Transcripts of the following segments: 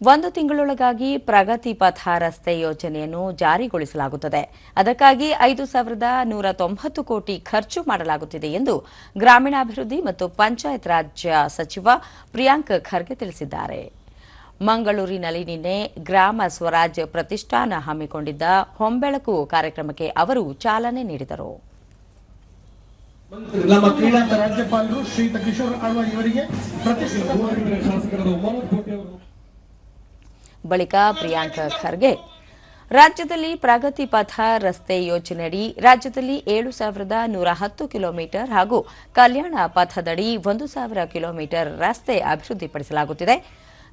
ಒಂದು ತಿಂಗಳೊಳಗಾಗಿ ಪ್ರಗತಿ ಪಥ ರಸ್ತೆ ಯೋಜನೆಯನ್ನು ಜಾರಿಗೊಳಿಸಲಾಗುತ್ತದೆ. ಅದಕ್ಕಾಗಿ ಐದು ಸಾವಿರದ ನೂರ ತೊಂಬತ್ತು ಕೋಟಿ ಖರ್ಚು ಮಾಡಲಾಗುತ್ತಿದೆ ಎಂದು ಗ್ರಾಮೀಣಾಭಿವೃದ್ಧಿ ಮತ್ತು ಪಂಚಾಯತ್ ರಾಜ್ಯ ಸಚಿವ ಪ್ರಿಯಾಂಕ್ ಖರ್ಗೆ ತಿಳಿಸಿದ್ದಾರೆ. ಮಂಗಳೂರಿನಲ್ಲಿ ನಿನ್ನೆ ಗ್ರಾಮ ಸ್ವರಾಜ್ ಪ್ರತಿಷ್ಠಾನ ಹಮ್ಮಿಕೊಂಡಿದ್ದ ಹೊಂಬೆಳಕು ಕಾರ್ಯಕ್ರಮಕ್ಕೆ ಅವರು ಚಾಲನೆ ನೀಡಿದರು. ನಮ್ಮ ಕ್ರೀಡಾಂತ ರಾಜ್ಯಪಾಲರು ಶ್ರೀಯುತ ಕಿಶೋರ್ ಆಳ್ವಾಡ್ ಇವರಿಗೆ ಪ್ರತಿಷ್ಠಿತ ಶಾಸಕರಾದ ಉಮರ್ ಕೋಟೆ ಅವರು ಬಳಿಕ ಪ್ರಿಯಾಂಕ ಖರ್ಗೆ. ರಾಜ್ಯದಲ್ಲಿ ಪ್ರಗತಿ ಪಥ ರಸ್ತೆ ಯೋಜನೆಯಡಿ ರಾಜ್ಯದಲ್ಲಿ ಏಳು ಸಾವಿರದ ನೂರ ಹತ್ತು ಕಿಲೋಮೀಟರ್ ಹಾಗೂ ಕಲ್ಯಾಣ ಪಥದಡಿ ಒಂದು ಸಾವಿರ ಕಿಲೋಮೀಟರ್ ರಸ್ತೆ ಅಭಿವೃದ್ಧಿಪಡಿಸಲಾಗುತ್ತಿದೆ.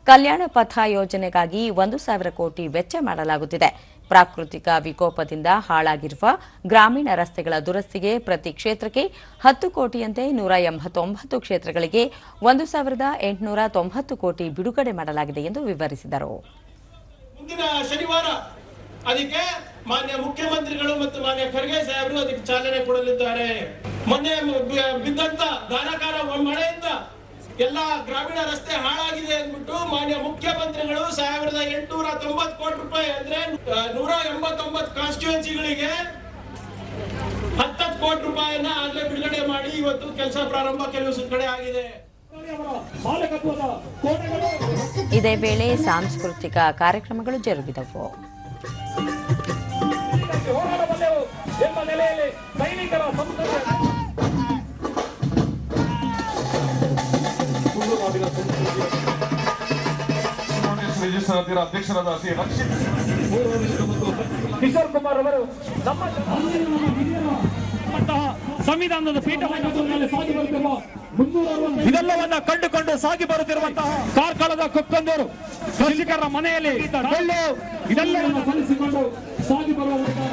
ಕಲ್ಯಾಣ ಪಥ ಯೋಜನೆಗಾಗಿ ಒಂದು ಸಾವಿರ ಕೋಟಿ ವೆಚ್ಚ ಮಾಡಲಾಗುತ್ತಿದೆ. ಪ್ರಾಕೃತಿಕ ವಿಕೋಪದಿಂದ ಹಾಳಾಗಿರುವ ಗ್ರಾಮೀಣ ರಸ್ತೆಗಳ ದುರಸ್ತಿಗೆ ಪ್ರತಿ ಕ್ಷೇತ್ರಕ್ಕೆ ಹತ್ತು ಕೋಟಿಯಂತೆ ನೂರ ಎಂಬತ್ತೊಂಬತ್ತು ಕ್ಷೇತ್ರಗಳಿಗೆ ಒಂದು ಸಾವಿರದ ಎಂಟುನೂರ ತೊಂಬತ್ತು ಕೋಟಿ ಬಿಡುಗಡೆ ಮಾಡಲಾಗಿದೆ ಎಂದು ವಿವರಿಸಿದರು. ಮುಂದಿನ ಶನಿವಾರ ಅದಕ್ಕೆ ಮಾನ್ಯ ಮುಖ್ಯಮಂತ್ರಿಗಳು ಮತ್ತು ಮಾನ್ಯ ಖರ್ಗೆ ಸಾಹೇಬರು ಅದಕ್ಕೆ ಚಾಲನೆ ಕೊಡಲಿದ್ದಾರೆ. ಮೊನ್ನೆ ಬಿದ್ದಂತ ಧಾರಾಕಾರ ಮಳೆಯಿಂದ ಎಲ್ಲ ಗ್ರಾಮೀಣ ರಸ್ತೆ ಹಾಳಾಗಿದೆ ಅಂದ್ಬಿಟ್ಟು ಮಾನ್ಯ ಮುಖ್ಯಮಂತ್ರಿಗಳು ಸಾವಿರದ ಎಂಟುನೂರ ತೊಂಬತ್ ಕೋಟಿ ರೂಪಾಯಿ ಅಂದ್ರೆ ನೂರ ಎಂಬತ್ತೊಂಬತ್ತು ಕಾನ್ಸ್ಟಿಟ್ಯೂನ್ಸಿಗಳಿಗೆ ಹತ್ತತ್ತು ಕೋಟಿ ರೂಪಾಯಿಯನ್ನ ಆಗ್ಲೇ ಬಿಡುಗಡೆ ಮಾಡಿ ಇವತ್ತು ಕೆಲಸ ಪ್ರಾರಂಭ ಕೆಲವು ಕಡೆ ಆಗಿದೆ. ಇದೇ ವೇಳೆ ಸಾಂಸ್ಕೃತಿಕ ಕಾರ್ಯಕ್ರಮಗಳು ಜರುಗಿದವು. ಅಧ್ಯಕ್ಷರಾದ ಶ್ರೀ ರಕ್ಷಿತ್ ಕಿಶೋರ್ ಕುಮಾರ್ ಅವರು ನಮ್ಮ ನಮ್ಮಂತಹ ಸಂವಿಧಾನದ ಪೀಠವನ್ನು ಇದೆಲ್ಲವನ್ನ ಕಂಡುಕೊಂಡು ಸಾಗಿ ಬರುತ್ತಿರುವಂತಹ ಕಾರ್ಕಳದ ಕೊಕ್ಕಂದೂರು ಕೃಷಿಕರ ಮನೆಯಲ್ಲಿ ಇದೆಲ್ಲವನ್ನು ಸಾಗಿ ಬರುವ